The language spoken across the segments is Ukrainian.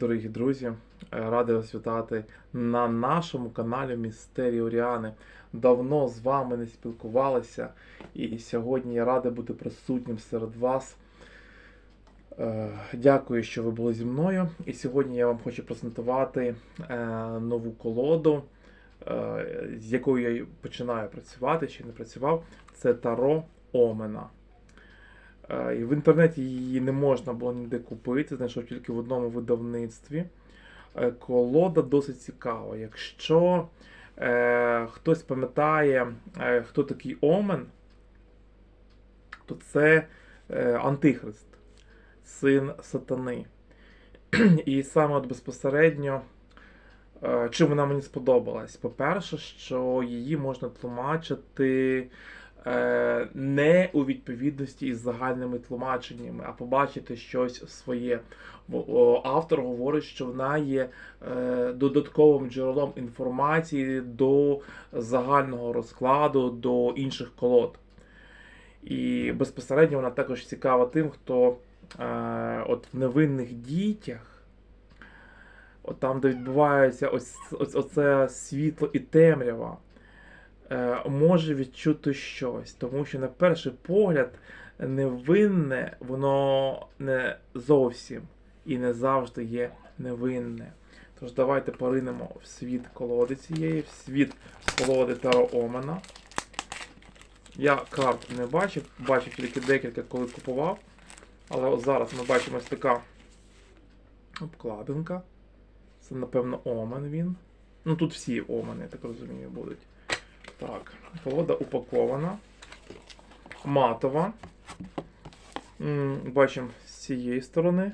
Дорогі друзі, е, радий вас вітати на нашому каналі Містерії Оріани. Давно з вами не спілкувалися, і сьогодні я радий бути присутнім серед вас. Е, Дякую, що ви були зі мною. І сьогодні я вам хочу презентувати е, нову колоду, з якою я починаю працювати, ще не працював. Це Таро Омена. Е, І в інтернеті її не можна було ніде купити, знайшов тільки в одному видавництві. Е, Колода досить цікава. Якщо е, хтось пам'ятає, е, хто такий Омен, то це е, Антихрист, син сатани. І саме от безпосередньо, е, чим вона мені сподобалась? По-перше, що її можна тлумачити не у відповідності із загальними тлумаченнями, а побачити щось своє. Автор говорить, що вона є е, додатковим джерелом інформації до загального розкладу, до інших колод. І безпосередньо вона також цікава тим, хто е, от в невинних дітях, от там, де відбувається ось, ось оце світло і темрява, е, може відчути щось. Тому що на перший погляд невинне, воно не зовсім і не завжди є невинне. Тож давайте поринемо в світ колоди цієї, в світ колоди Таро Омена. Я карт не бачив, бачив тільки декілька, коли купував. Але зараз ми бачимо ось така обкладинка. Це, напевно, Омен він. Ну тут всі омени, я так розумію, будуть. Так, колода упакована. Матова. Бачимо з цієї сторони.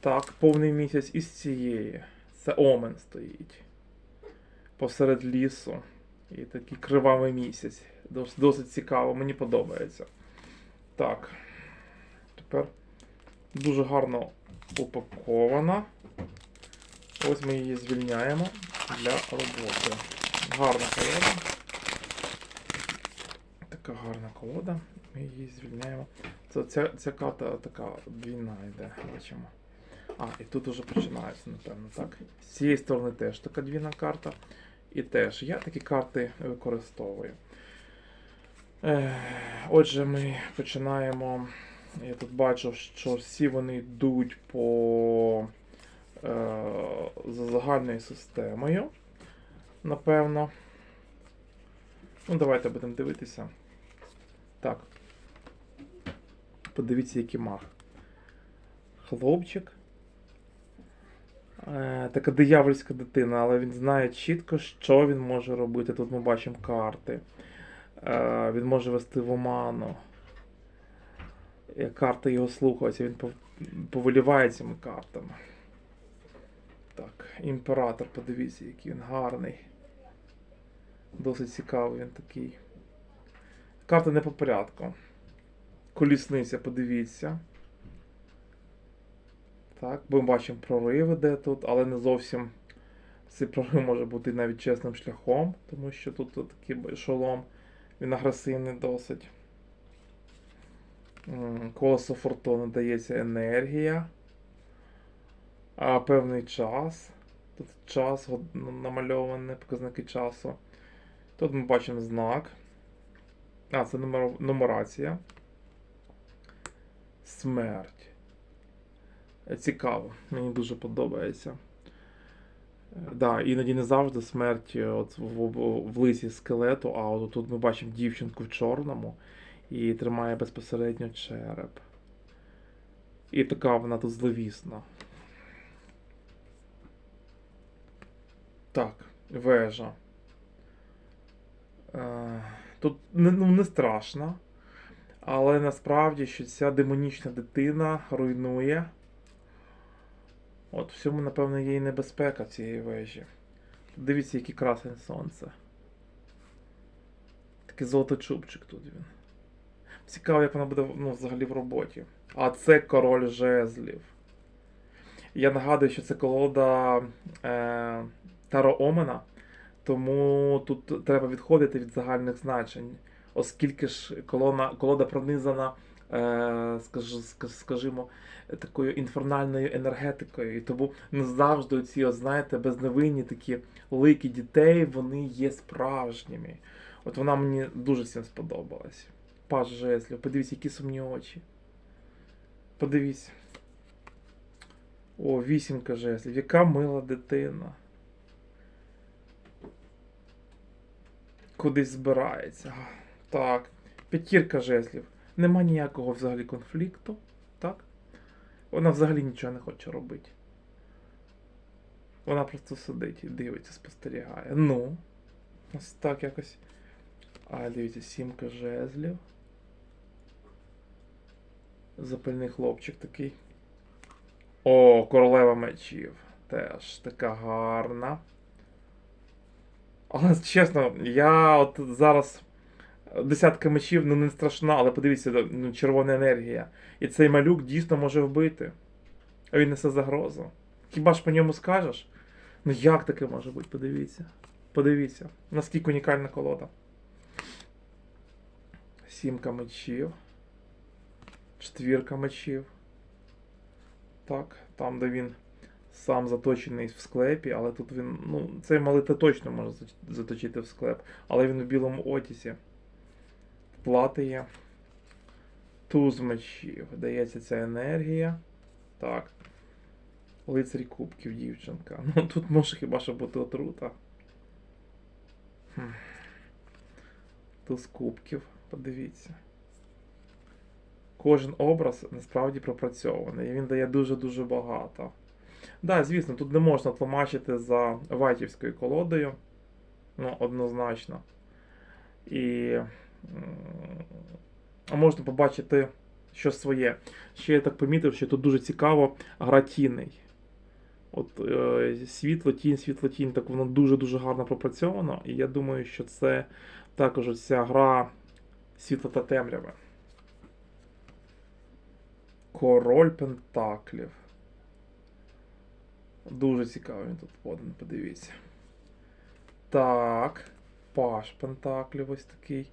Так, повний місяць і з цієї. Це Омен стоїть. Посеред лісу. І такий кривавий місяць. Дос- Досить цікаво, мені подобається. Так. Тепер дуже гарно упакована. Ось ми її звільняємо для роботи. Гарна колода. Така гарна колода. Ми її звільняємо. Це, ця, ця карта така двійна йде, бачимо. А, і тут уже починається, напевно, так. З цієї сторони теж така двійна карта. І теж я такі карти використовую. Ех, Отже, ми починаємо. Я тут бачу, що всі вони йдуть по е, за загальною системою. Напевно. Ну, давайте будемо дивитися. Так. Подивіться, який мах. Хлопчик. Е, така диявольська дитина, але він знає чітко, що він може робити. Тут ми бачимо карти. Е, він може вести в оману. Е, Карти його слухаються, він пов- повеліває цими картами. Так, імператор, подивіться, який він гарний. Досить цікавий він такий. Карти не по порядку. Колісниця, подивіться. Так, ми бачимо прорив іде тут, але не зовсім цей прорив може бути навіть чесним шляхом, тому що тут такий шолом, він агресивний досить. Колесо фортуни дається енергія. А певний час. Тут час год- намальований, показники часу. Тут ми бачимо знак. А, це нумер... нумерація. Смерть. Е, Цікаво, мені дуже подобається. Е, Да, іноді не завжди смерть е, от в, в, в лисі скелету, а от тут ми бачимо дівчинку в чорному і тримає безпосередньо череп. І така вона тут зловісна. Так, вежа. Е, Тут ну, не страшно, але насправді, що ця демонічна дитина руйнує. От, в цьому, напевно, є і небезпека цієї вежі. Дивіться, який красень сонце. Такий золоточубчик тут він. Цікаво, як вона буде ну, взагалі в роботі. А це король жезлів. Я нагадую, що це колода е, Таро Омена, тому тут треба відходити від загальних значень, оскільки ж колона, колода пронизана е, скаж- скаж- скажімо, такою інфернальною енергетикою. І тому не завжди ці, знаєте, безневинні такі лики дітей, вони є справжніми. От вона мені дуже всім сподобалась. Паж жезлів, подивіться, які сумні очі. Подивіться. О, вісімка жезлів, яка мила дитина. Кудись збирається. Так. П'ятірка жезлів. Нема ніякого взагалі конфлікту. Так? Вона взагалі нічого не хоче робити. Вона просто сидить і дивиться, спостерігає. Ну. Ось так якось. А, дивіться, сімка жезлів. Запальний хлопчик такий. О, королева мечів. Теж така гарна. Але чесно, я от зараз десятка мечів ну не страшна, але подивіться, ну, червона енергія. І цей малюк дійсно може вбити. А він несе загрозу. Хіба ж по ньому скажеш? Ну як таке може бути? Подивіться. Подивіться, наскільки унікальна колода. Сімка мечів. Четвірка мечів. Так, там, де він сам заточений в склепі, але тут він. Ну, цей малити точно може заточити в склеп, але він в білому отісі. Плати. Туз мечів. Дається ця енергія. Так. Лицарі кубків, дівчинка. Ну тут може хіба що бути отрута. Хм. Туз кубків, подивіться. Кожен образ насправді пропрацьований, і він дає дуже-дуже багато. Да, звісно, тут не можна тлумачити за вайтівською колодою. Ну, однозначно. І можна побачити щось своє. Ще я так помітив, що тут дуже цікаво гра тіней. От е, світло, тінь, світло, тінь, так воно дуже-дуже гарно пропрацьовано. І я думаю, що це також ця гра світла та темряви. Король Пентаклів. Дуже цікаво він тут поданий, подивіться. Так. Паш Пентаклів ось такий.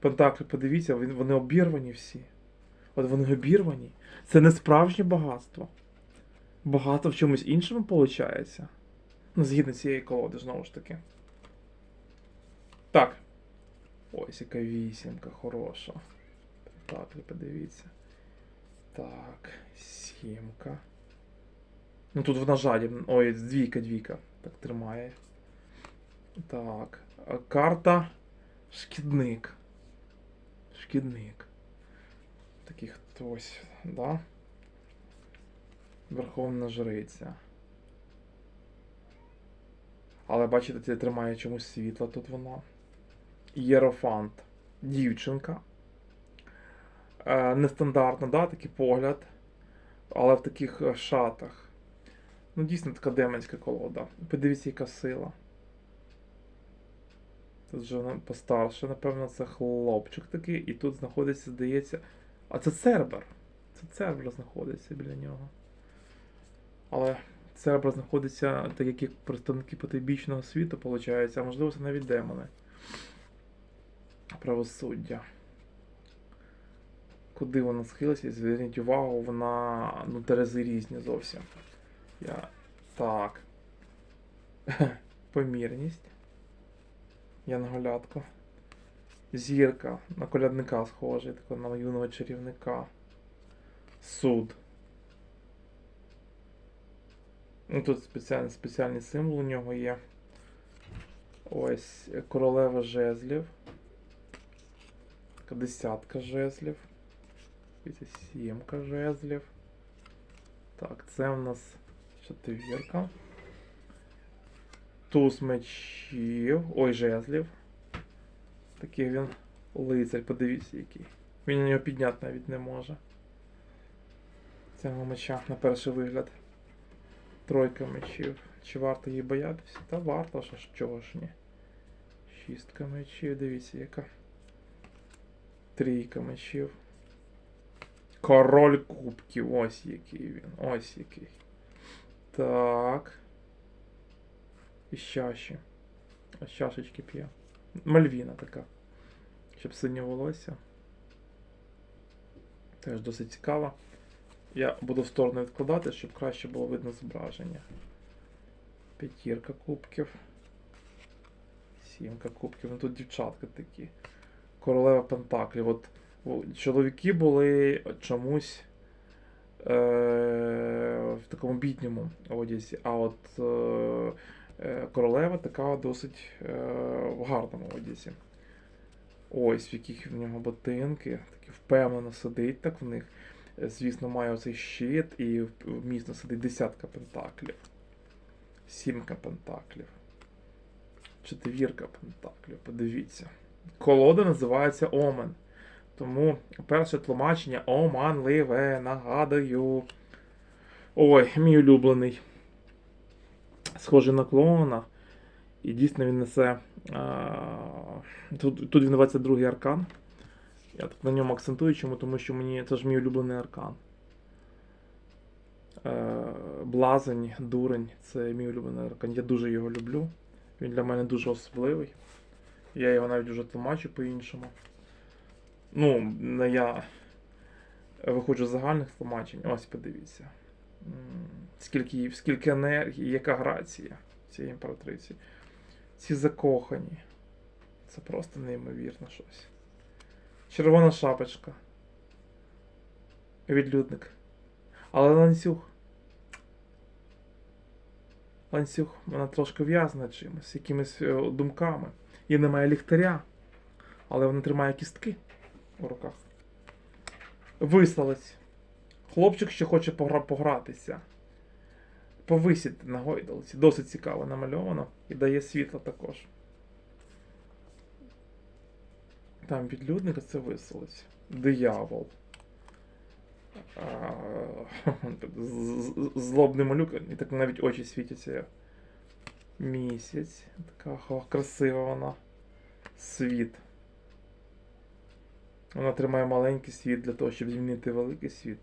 Пентаклі, подивіться, вони обірвані всі. От вони обірвані. Це не справжнє багатство. Багато в чомусь іншому виходить. Ну, згідно цієї колоди, знову ж таки. Так. Ось яка вісімка хороша. Пентаклі, подивіться. Так, сімка. Ну тут вона жадібна. Ой, двійка, двійка. Так тримає. Так. Карта Шкідник. Шкідник. Такий хтось, да? Верховна жриця. Але бачите, це тримає чомусь світло тут вона. Єрофант. Дівчинка. Е, нестандартно, да, такий погляд. Але в таких е, шатах. Ну, дійсно така демонська колода. Подивіться, яка сила. Тут вже вона постарше, напевно, це хлопчик такий, і тут знаходиться, здається. А це Цербер. Це Цербер знаходиться біля нього. Але Цербер знаходиться, так як і представники потойбічного світу, виходить, а можливо, це навіть демони. Правосуддя. Куди вона схилася? Зверніть увагу, вона. Ну, терези різні зовсім. Я. Так. Помірність. Янголятко. Зірка. На колядника схожий, такого на юного чарівника. Суд. Ну, тут спеціальний, спеціальний символ у нього є. Ось королева жезлів. Така десятка жезлів. Сімка жезлів. Так, це у нас четвірка. Туз мечів. Ой, жезлів. Такий він лицарь, подивіться який. Він на нього підняти навіть не може. Цього меча на перший вигляд. Тройка мечів. Чи варто її боятися? Та варто, що чого ж ні. Шістка мечів, дивіться, яка. Трійка мечів. Король кубків. Ось який він. Ось який. Так. І чаші. Ось чашечки п'є. Мальвіна така. Щоб синє волосся. Теж досить цікаво. Я буду в сторону відкладати, щоб краще було видно зображення. П'ятірка кубків. Сімка кубків. Ну тут дівчатка такі. Королева Пентаклів. От чоловіки були чомусь в такому бідньому одязі, а от е- е, королева така досить е- в гарному одязі. Ось, в яких в нього ботинки, такі впевнено сидить так в них. Е, Звісно, має оцей щит і міцно сидить десятка пентаклів. Сімка пентаклів. Четвірка пентаклів. Подивіться. Колода називається Омен. Тому перше тлумачення оманливе, нагадую. Ой, мій улюблений. Схожий на клоуна. І дійсно він несе. А, тут, тут він 22 аркан. Я так на ньому акцентую, чому, тому що мені це ж мій улюблений аркан. Е, Блазень, дурень це мій улюблений аркан. Я дуже його люблю. Він для мене дуже особливий. Я його навіть вже тлумачу по-іншому. Ну, я виходжу з загальних тлумачень. Ось подивіться. Скільки, скільки енергії, яка грація цієї імператриці. Ці закохані. Це просто неймовірно щось. Червона шапочка. Відлюдник. Але ланцюг. Ланцюг вона трошки в'язана чимось, якимись е, думками. Їй немає ліхтаря, але вона тримає кістки у руках. Вислалець. Хлопчик ще хоче погра- погратися. Повисіти на гойдалці. Досить цікаво намальовано і дає світло також. Там відлюдник, а це вислалець. Диявол. Злобний малюк, і так навіть очі світяться. Місяць. Така красива вона. Світ. Вона тримає маленький світ для того, щоб змінити великий світ.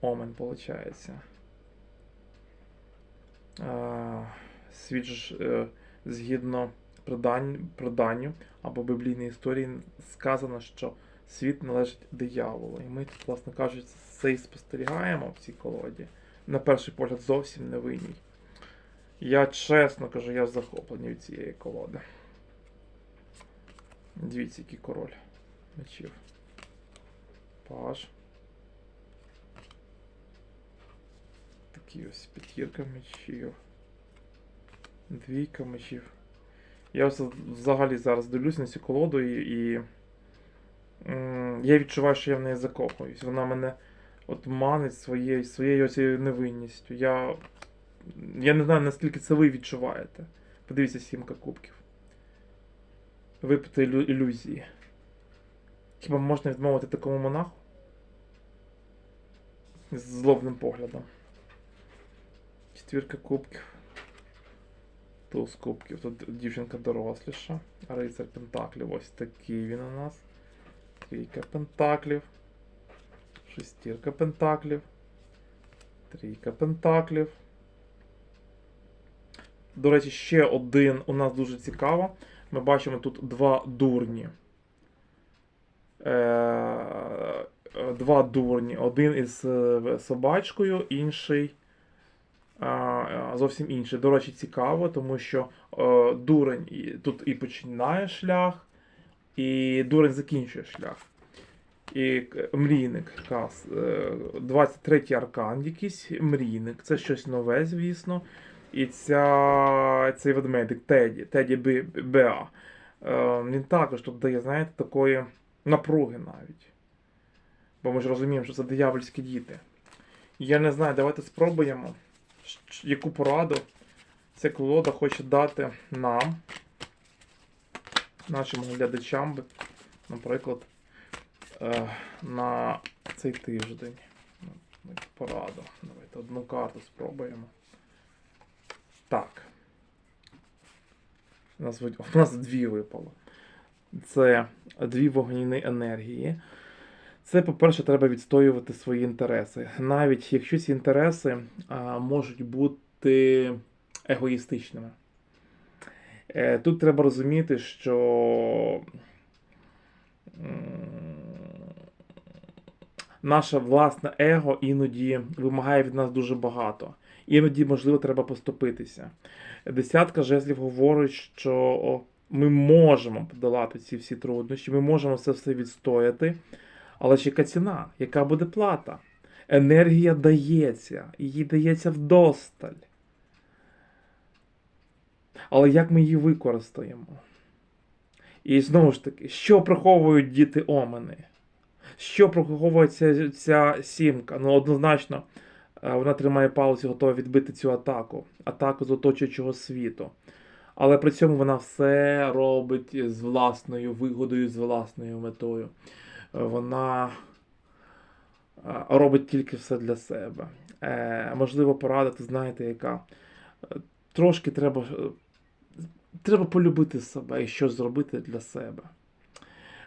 Омен, виходить. Світ ж, е, згідно преданню або біблійній історії сказано, що світ належить дияволу. І ми тут, власне кажучи, це і спостерігаємо в цій колоді. На перший погляд зовсім невинній. Я чесно кажу, я захоплений від цієї колоди. Дивіться, який король мечів. Паш. Такі ось п'ятірка мечів. Двійка мечів. Я ось взагалі зараз дивлюсь на цю колоду і. і я відчуваю, що я в неї закохуюсь. Вона мене от манить своєю, своєю цією невинністю. Я. Я не знаю, наскільки це ви відчуваєте. Подивіться, сімка кубків. Випити ілю- ілюзії. Хіба можна відмовити такому монаху? З злобним поглядом. Четвірка кубків. Туз кубків. Тут дівчинка доросліша. Рицар Пентаклів. Ось такий він у нас. Трійка Пентаклів. Шестірка Пентаклів. Трійка Пентаклів. До речі, ще один у нас дуже цікаво. Ми бачимо тут два дурні. Е, Два дурні. Один із е, собачкою, інший зовсім інший. До речі, цікаво, тому що е, дурень тут і починає шлях, і дурень закінчує шлях. І мрійник кас. е, 23 аркан якийсь мрійник. Це щось нове, звісно. І ця, цей ведмедик Теді, Теді Беа. Він також тут дає, знаєте, такої напруги навіть. Бо ми ж розуміємо, що це диявольські діти. Я не знаю, давайте спробуємо, яку пораду ця колода хоче дати нам, нашим глядачам, наприклад, е, на цей тиждень. Ну, Пораду. Давайте одну карту спробуємо. Так. У нас дві випало. Це дві вогняні енергії. Це, по-перше, треба відстоювати свої інтереси. Навіть якщо ці інтереси а, можуть бути егоїстичними. Е, тут треба розуміти, що наше власне его іноді вимагає від нас дуже багато. Іноді, можливо, треба поступитися. Десятка жезлів говорить, що ми можемо подолати ці всі труднощі, ми можемо це все відстояти. Але ж яка ціна? Яка буде плата? Енергія дається, її дається вдосталь. Але як ми її використаємо? І знову ж таки, що приховують діти омени? Що приховує ця, сімка? Ну, однозначно, е, вона тримає палець і готова відбити цю атаку, атаку з оточуючого світу. Але при цьому вона все робить з власною вигодою, з власною метою. Е, Вона е, робить тільки все для себе. Е, можливо, порадити, знаєте, яка. Трошки треба, треба полюбити себе і щось зробити для себе.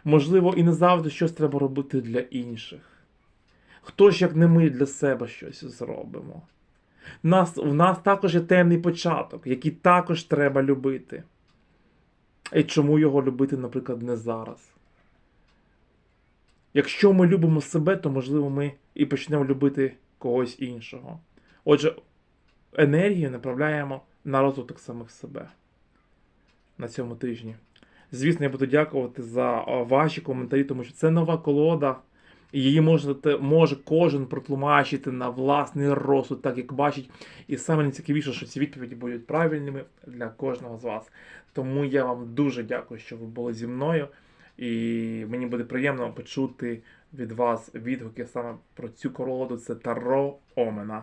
Можливо, і не завжди щось треба робити для інших. Хто ж, як не ми для себе щось зробимо? Нас, в нас також є темний початок, який також треба любити. І чому його любити, наприклад, не зараз? Якщо ми любимо себе, то можливо ми і почнемо любити когось іншого. Отже, енергію направляємо на розвиток самих себе на цьому тижні. Звісно, я буду дякувати за ваші коментарі, тому що це нова колода. І її може, може кожен протлумачити на власний розсуд, так як бачить. І саме найцікавіше, що ці відповіді будуть правильними для кожного з вас. Тому я вам дуже дякую, що ви були зі мною. І мені буде приємно почути від вас відгуки саме про цю колоду. Це Таро Омена.